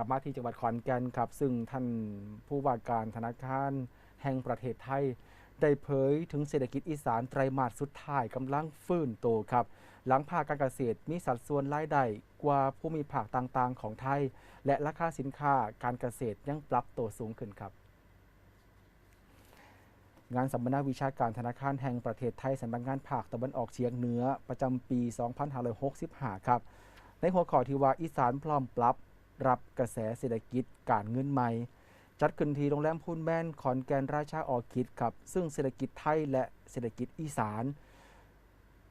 ลับมาที่จังหวัดขอนแก่นครับ ซึ่งท่านผู้ว่าการธนาคารแห่งประเทศไทย ได้เผยถึงเศรษฐกิจอีสานไตรมาสสุดท้ายกำลังฟื้นตัวครับ หลังภาคการเกษตรมีสัดส่วนรายได้กว่าภูมิภาคต่างๆ ของไทย และราคาสินค้าการเกษตรยังปรับตัวสูงขึ้นครับงานสัมมนาวิชาการธนาคารแห่งประเทศไทยสำนักงานภาคตะวันออกเฉียงเหนือประจำปี 2565 ครับ ในหัวข้อที่ว่าอีสานพร้อมปรับ รับกระแสเศรษฐกิจการเงินใหม่ จัดขึ้นที่โรงแรมพูนแมนขอนแก่นราชาออคิดครับ ซึ่งเศรษฐกิจไทยและเศรษฐกิจอีสาน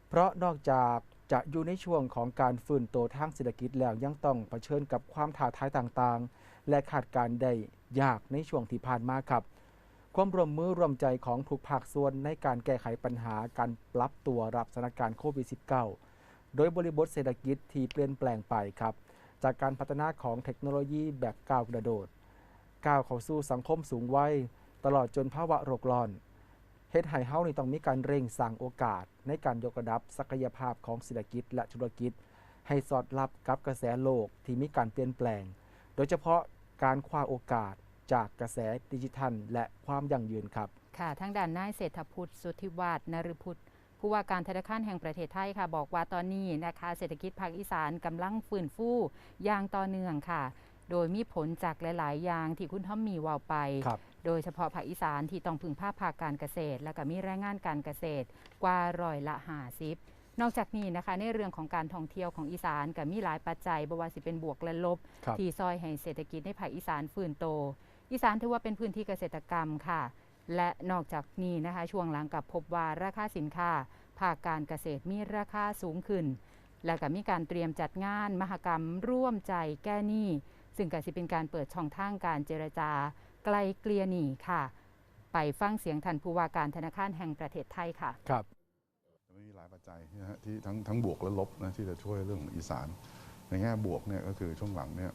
เพราะนอกจากจะอยู่ในช่วงของการฟื้นตัวทางเศรษฐกิจแล้วยังต้องเผชิญกับความท้าทายต่างๆ และขาดการได้ยากในช่วงที่ผ่านมาครับ ความร่วมมือร่วมใจของทุกภาคส่วนในการแก้ไขปัญหาการปรับตัวรับสถานการณ์โควิด -19 โดยบริบทเศรษฐกิจที่เปลี่ยนแปลงไปครับ จากการพัฒนาของเทคโนโลยีแบบก้าวกระโดด ก้าวเข้าสู่สังคมสูงวัยตลอดจนภาวะโรคร้อนเฮ็ดให้เฮานี่ต้องมีการเร่งสร้างโอกาส ในการยกระดับศักยภาพของเศรษฐกิจและธุรกิจ ให้สอดรับกับกระแสโลกที่มีการเปลี่ยนแปลง โดยเฉพาะการคว้าโอกาสจากกระแสดิจิทัล และความยั่งยืนครับ ค่ะทางด้านนายเศรษฐพุทธสุทธิวาฒนฤพุทธ ผู้ว่าการธนาคารแห่งประเทศไทยค่ะ บอกว่าตอนนี้นะคะเศรษฐกิจภาคอีสานกำลังฟื้นฟูอย่างต่อเนื่องค่ะ โดยมีผลจากหลาย ๆ อย่างที่คุณทอมมีเว่าไปครับโดยเฉพาะภาคอีสานที่ต้องพึ่งภาคภาคการเกษตร และก็มีแรงงานการเกษตรกว่าร้อยละหาสิบนอกจากนี้นะคะในเรื่องของการท่องเที่ยวของอีสานก็มีหลายปัจจัยบ่ว่าสิเป็นบวกและลบครับที่ซอยให้เศรษฐกิจในภาคอีสานฟื้นโต อีสานถือว่าเป็นพื้นที่เกษตรกรรมค่ะ และนอกจากนี้นะคะช่วงหลังกับพบว่าราคาสินค้าภาคการเกษตรมีราคาสูงขึ้น และก็มีการเตรียมจัดงานมหกรรมร่วมใจแก้หนี้ ซึ่งก็สิเป็นการเปิดช่องทางการเจรจา ไกลเกลี่ยหนี้ค่ะ ไปฟังเสียงท่านผู้ว่าการธนาคารแห่งประเทศไทยค่ะ ครับมันมีหลายปัจจัยนะฮะที่ทั้งทั้งบวกและลบนะที่จะช่วยเรื่องของอีสาน ในแง่บวกเนี่ยก็คือช่วงหลังเนี่ย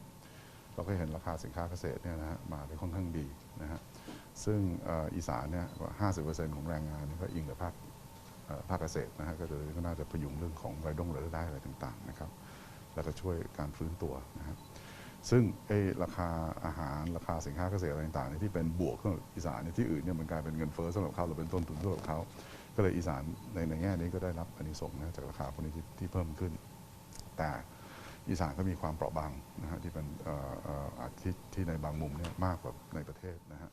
เราก็เห็นราคาสินค้าเกษตรเนี่ยนะฮะมาได้ค่อนข้างดีนะฮะซึ่งอีสานเนี่ยห้าสิบเปอร์เซ็นต์ของแรงงานนี่ก็อิงกับภาคภาคเกษตรนะฮะก็เลยก็น่าจะพยุงเรื่องของรายได้รายได้อะไรต่างๆนะครับแล้วก็ช่วยการฟื้นตัวนะครับซึ่งไอ้ราคาอาหารราคาสินค้าเกษตรอะไรต่างๆเนี่ยที่เป็นบวกสำหรับอีสานเนี่ยที่อื่นเนี่ยมันกลายเป็นเงินเฟ้อสำหรับเขาหรือเป็นต้นทุนสำหรับเขาก็เลยอีสานในในแง่นี้ก็ได้รับอานิสงส์นะจากราคาพวกนี้ที่เพิ่มขึ้น แต่ อีสานก็มีความเปราะบางนะฮะที่เป็นเอ่อเอ่อที่ที่ในบางมุมเนี่ยมากกว่าในประเทศนะฮะ